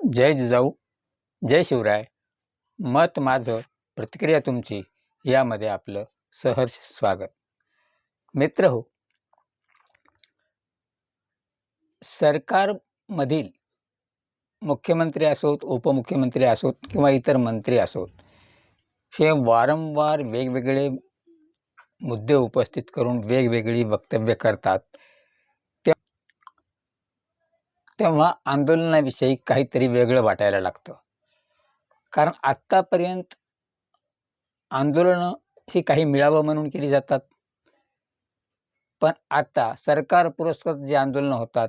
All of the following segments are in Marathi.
जय जिजाऊ जय शिवराय. मत माझं प्रतिक्रिया तुमची यामध्ये आपलं सहर्ष स्वागत. मित्र हो सरकारमधील मुख्यमंत्री असोत उपमुख्यमंत्री असोत किंवा इतर मंत्री असोत हे वारंवार वेगवेगळे मुद्दे उपस्थित करून वेगवेगळी वक्तव्य करतात त्या तेव्हा आंदोलनाविषयी काहीतरी वेगळं वाटायला लागतं. कारण आत्तापर्यंत आंदोलनं ही काही मिळावं म्हणून केली जातात. पण आता सरकार पुरस्कृत जे आंदोलनं होतात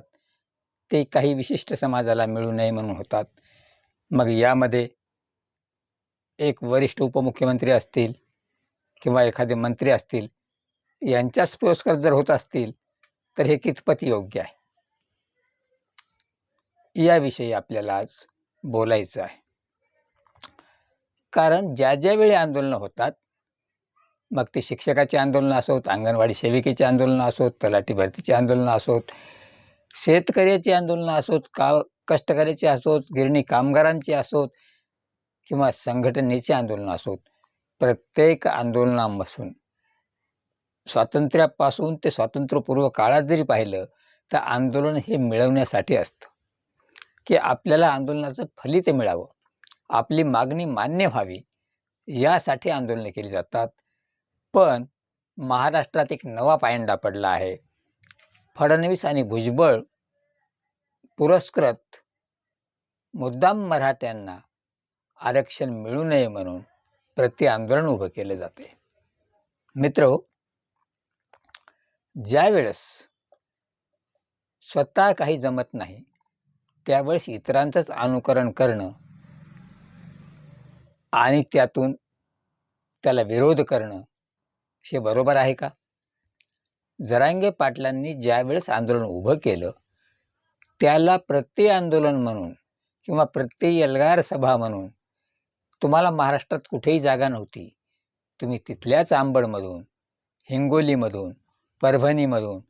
ते काही विशिष्ट समाजाला मिळू नये म्हणून होतात. मग यामध्ये एक वरिष्ठ उपमुख्यमंत्री असतील किंवा एखादे मंत्री असतील यांच्याच पुरस्कार जर होत असतील तर हे कितपत योग्य आहे? याविषयी आपल्याला आज बोलायचं आहे. कारण ज्या ज्या वेळी आंदोलनं होतात मग ते शिक्षकाचे आंदोलनं असोत अंगणवाडी सेविकेची आंदोलनं असोत तलाठी भरतीचे आंदोलनं असोत शेतकऱ्याची आंदोलनं असोत का कष्टकऱ्याची असोत गिरणी कामगारांची असोत किंवा संघटनेची आंदोलनं असोत प्रत्येक आंदोलनापासून स्वातंत्र्यापासून ते स्वातंत्र्यपूर्व काळात जरी पाहिलं तर आंदोलन हे मिळवण्यासाठी असतं. की आपल्याला आंदोलनाचं फलित मिळावं. आपली मागणी मान्य व्हावी यासाठी आंदोलनं केली जातात. पण महाराष्ट्रात एक नवा पायंडा पडला आहे. फडणवीस आणि भुजबळ पुरस्कृत मुद्दाम मराठ्यांना आरक्षण मिळू नये म्हणून प्रति आंदोलन उभं केलं जाते. मित्र हो, ज्यावेळेस स्वतः काही जमत नाही त्यावेळेस इतरांचंच अनुकरण करणं आणि त्यातून त्याला विरोध करणं हे बरोबर आहे का? जरांगे पाटलांनी ज्यावेळेस आंदोलन उभं केलं त्याला प्रत्यय आंदोलन म्हणून किंवा प्रत्यय एल्गार सभा म्हणून तुम्हाला महाराष्ट्रात कुठेही जागा नव्हती. तुम्ही तिथल्याच आंबडमधून हिंगोलीमधून परभणीमधून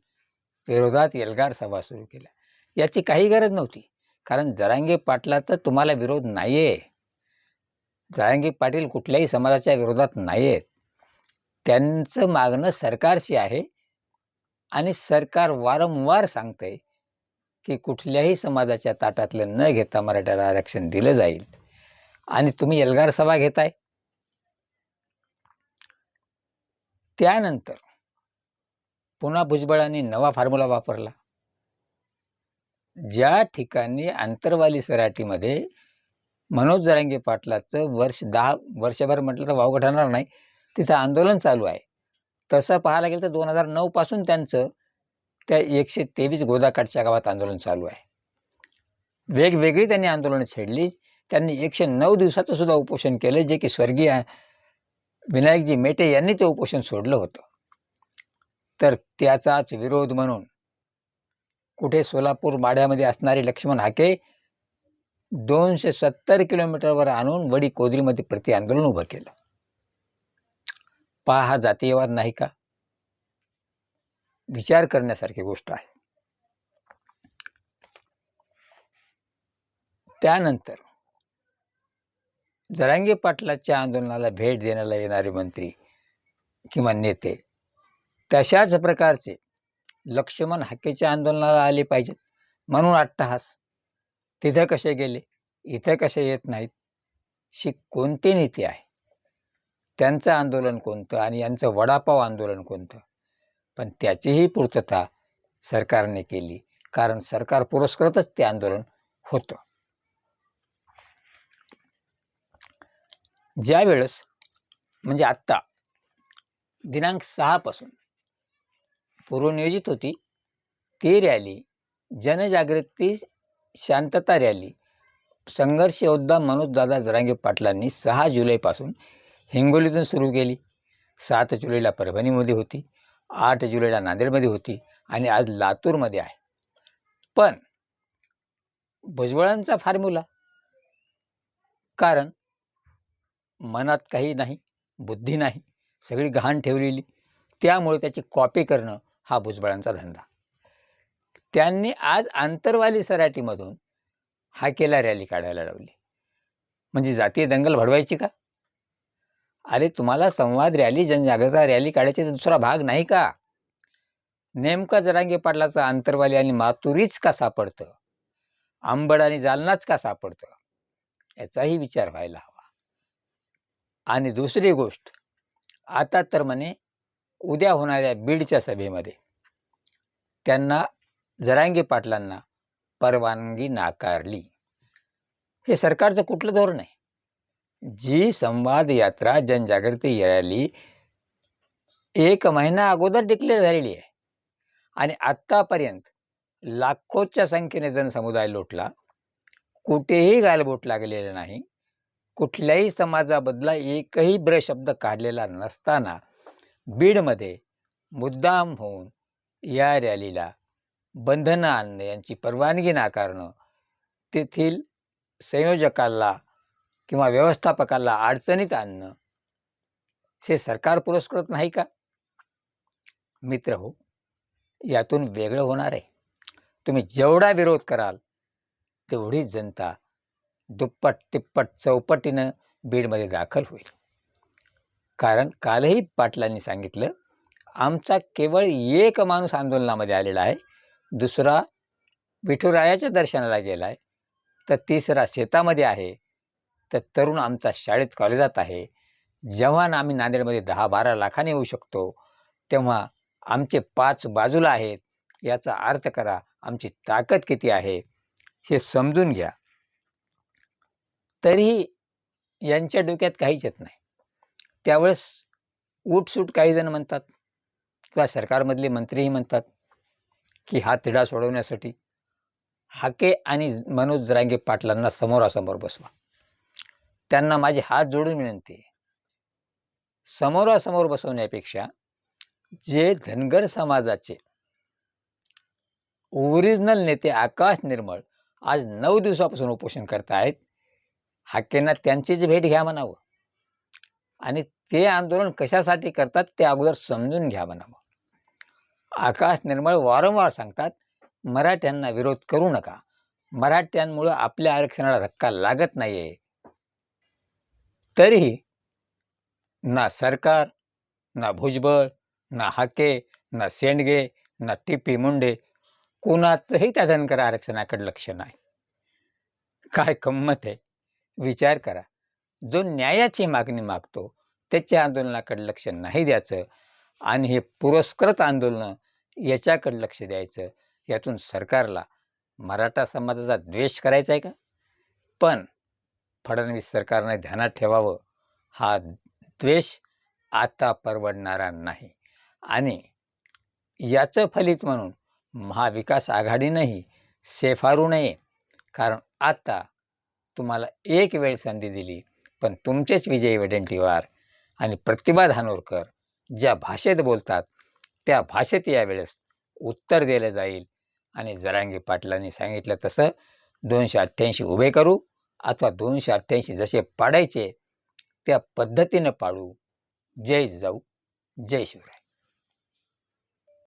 विरोधात एल्गार सभा सुरू केल्या. याची काही गरज नव्हती. कारण जरांगे पाटलाचा तुम्हाला विरोध नाही आहे जरांगे पाटील कुठल्याही समाजाच्या विरोधात नाही आहेत त्यांचं मागणं सरकारशी आहे आणि सरकार वारंवार सांगते की कुठल्याही समाजाच्या ताटातलं न घेता मराठ्याला आरक्षण दिलं जाईल. आणि तुम्ही एल्गार सभा घेताय. त्यानंतर पुन्हा भुजबळांनी नवा फॉर्म्युला वापरला. ज्या ठिकाणी आंतरवाली सराटीमध्ये मनोज जरांगे पाटलाचं वर्ष दहा वर्षभर म्हटलं तर वावगं ठरणार नाही. तिथं आंदोलन चालू आहे. तसं पाहायला गेलं तर दोन हजार नऊपासून त्यांचं त्या एकशे तेवीस गोदाकाठच्या गावात आंदोलन चालू आहे. वेगवेगळी त्यांनी आंदोलनं छेडली. त्यांनी एकशे नऊ दिवसाचं सुद्धा उपोषण केलं जे की स्वर्गीय विनायकजी मेटे यांनी ते उपोषण सोडलं होतं. तर त्याचाच विरोध म्हणून कुठे सोलापूर माड्यामध्ये असणारे लक्ष्मण हाके दोनशे सत्तर किलोमीटरवर आणून वडी कोदरीमध्ये प्रति आंदोलन उभं केलं. पहा हा जातीयवाद नाही का? विचार करण्यासारखी गोष्ट आहे. त्यानंतर जरांगे पाटलाच्या आंदोलनाला भेट देण्याला येणारे मंत्री किंवा नेते तशाच प्रकारचे लक्ष्मण हाकेच्या आंदोलनाला आले पाहिजेत. म्हणून अट्टहास. तिथं कसे गेले? इथं कसे येत नाहीत? शी कोणते नीती आहे? त्यांचं आंदोलन कोणतं आणि यांचं वडापाव आंदोलन कोणतं? पण त्याचीही पूर्तता सरकारने केली. कारण सरकार पुरस्कृतच ते आंदोलन होतं. ज्यावेळेस म्हणजे आत्ता दिनांक सहापासून पूर्वनियोजित होती. ती रॅली जनजागृती शांतता रॅली संघर्ष योद्धा मनोजदादा जरांगे पाटलांनी सहा जुलैपासून हिंगोलीतून सुरू केली. सात जुलैला परभणीमध्ये होती आठ जुलैला नांदेडमध्ये होती आणि आज लातूरमध्ये आहे. पण भुजबळांचा फॉर्म्युला कारण मनात काही नाही बुद्धी नाही सगळी घाण ठेवलेली. त्यामुळे त्याची कॉपी करणं हा भुजबळांचा धंदा. त्यांनी आज आंतरवाली सराटीमधून हाकेला रॅली काढायला लावली. म्हणजे जातीय दंगल भडवायची का? अरे तुम्हाला संवाद रॅली जनजागृता रॅली काढायची दुसरा भाग नाही का? नेमका जरांगे पाटलाचा आंतरवाली आणि मातुरीच का सापडतं आंबड आणि जालनाच का सापडतं याचाही विचार व्हायला हवा. आणि दुसरी गोष्ट आता तर म्हणे उद्या होणाऱ्या बीडच्या सभेमध्ये त्यांना जरांगे पाटलांना परवानगी नाकारली. हे सरकारचं कुठलं धोरण आहे? जी संवाद यात्रा जनजागृती रॅली एक महिना अगोदर डिक्लेअर झालेली आहे. आणि आत्तापर्यंत लाखोच्या संख्येने जनसमुदाय लोटला. कुठेही गालबोट लागलेलं नाही. कुठल्याही समाजाबदला एकही ब्र शब्द काढलेला नसताना बीडमध्ये मुद्दाम होऊन या रॅलीला बंधनं आणणं यांची परवानगी नाकारणं तेथील संयोजकाला किंवा व्यवस्थापकाला अडचणीत आणणं हे सरकार पुरस्कृत नाही का? मित्र हो यातून वेगळं होणार आहे. तुम्ही जेवढा विरोध कराल तेवढीच जनता दुप्पट तिप्पट चौपटीनं बीडमध्ये दाखल होईल. कारण कालही पाटलांनी सांगितलं आमचा केवळ एक माणूस आंदोलनामध्ये आलेला आहे. दुसरा विठुरायाच्या दर्शनाला गेला आहे. तर तिसरा शेतामध्ये आहे. तर तरुण आमचा शाळेत कॉलेजात आहे. जेव्हा आम्ही नांदेडमध्ये दहा बारा लाखाने येऊ शकतो तेव्हा आमचे पाच बाजूला आहेत. याचा अर्थ करा आमची ताकद किती आहे हे समजून घ्या. तरीही यांच्या डोक्यात काहीच येत नाही. त्यावेळेस उठसूट काही जण म्हणतात किंवा सरकारमधले मंत्रीही म्हणतात की हा तिढा सोडवण्यासाठी हाके आणि मनोज जरांगे पाटलांना समोरासमोर बसवा. त्यांना माझे हात जोडून विनंती आहे. समोरासमोर बसवण्यापेक्षा जे धनगर समाजाचे ओरिजिनल नेते आकाश निर्मळ आज नऊ दिवसापासून उपोषण करत आहेत हाकेंना त्यांचीच भेट घ्या म्हणावं. आणि ते आंदोलन कशासाठी करतात ते अगोदर समजून घ्या म्हणावं. आकाश निर्मळ वारंवार सांगतात मराठ्यांना विरोध करू नका. मराठ्यांमुळं आपल्या आरक्षणाला धक्का लागत नाहीये. तरीही ना सरकार ना भुजबळ ना हाके ना शेंडगे ना टिपी मुंडे कोणाचंही त्या धनकर आरक्षणाकडे लक्ष नाही. काय गंमत आहे. विचार करा. जो न्यायाची मागणी मागतो त्याच्या आंदोलनाकडे लक्ष नाही द्यायचं आणि हे पुरस्कृत आंदोलनं याच्याकडे लक्ष द्यायचं यातून सरकारला मराठा समाजाचा द्वेष करायचा आहे का? पण फडणवीस सरकारने ध्यानात ठेवावं हा द्वेष आता परवडणारा नाही आणि याचं फलित म्हणून महाविकास आघाडीनंही सेफारू नये कारण आता तुम्हाला एक वेळ संधी दिली पण तुमचेच विजयी वडेंटीवार आणि प्रतिभा धानोरकर ज्या भाषेत बोलतात त्या भाषेत यावेळेस उत्तर दिलं जाईल. आणि जरांगी पाटलांनी सांगितलं तसं दोनशे अठ्ठ्याऐंशी उभे करू अथवा दोनशे अठ्ठ्याऐंशी जसे पाडायचे त्या पद्धतीनं पाडू. जय जाऊ जय शिवराय.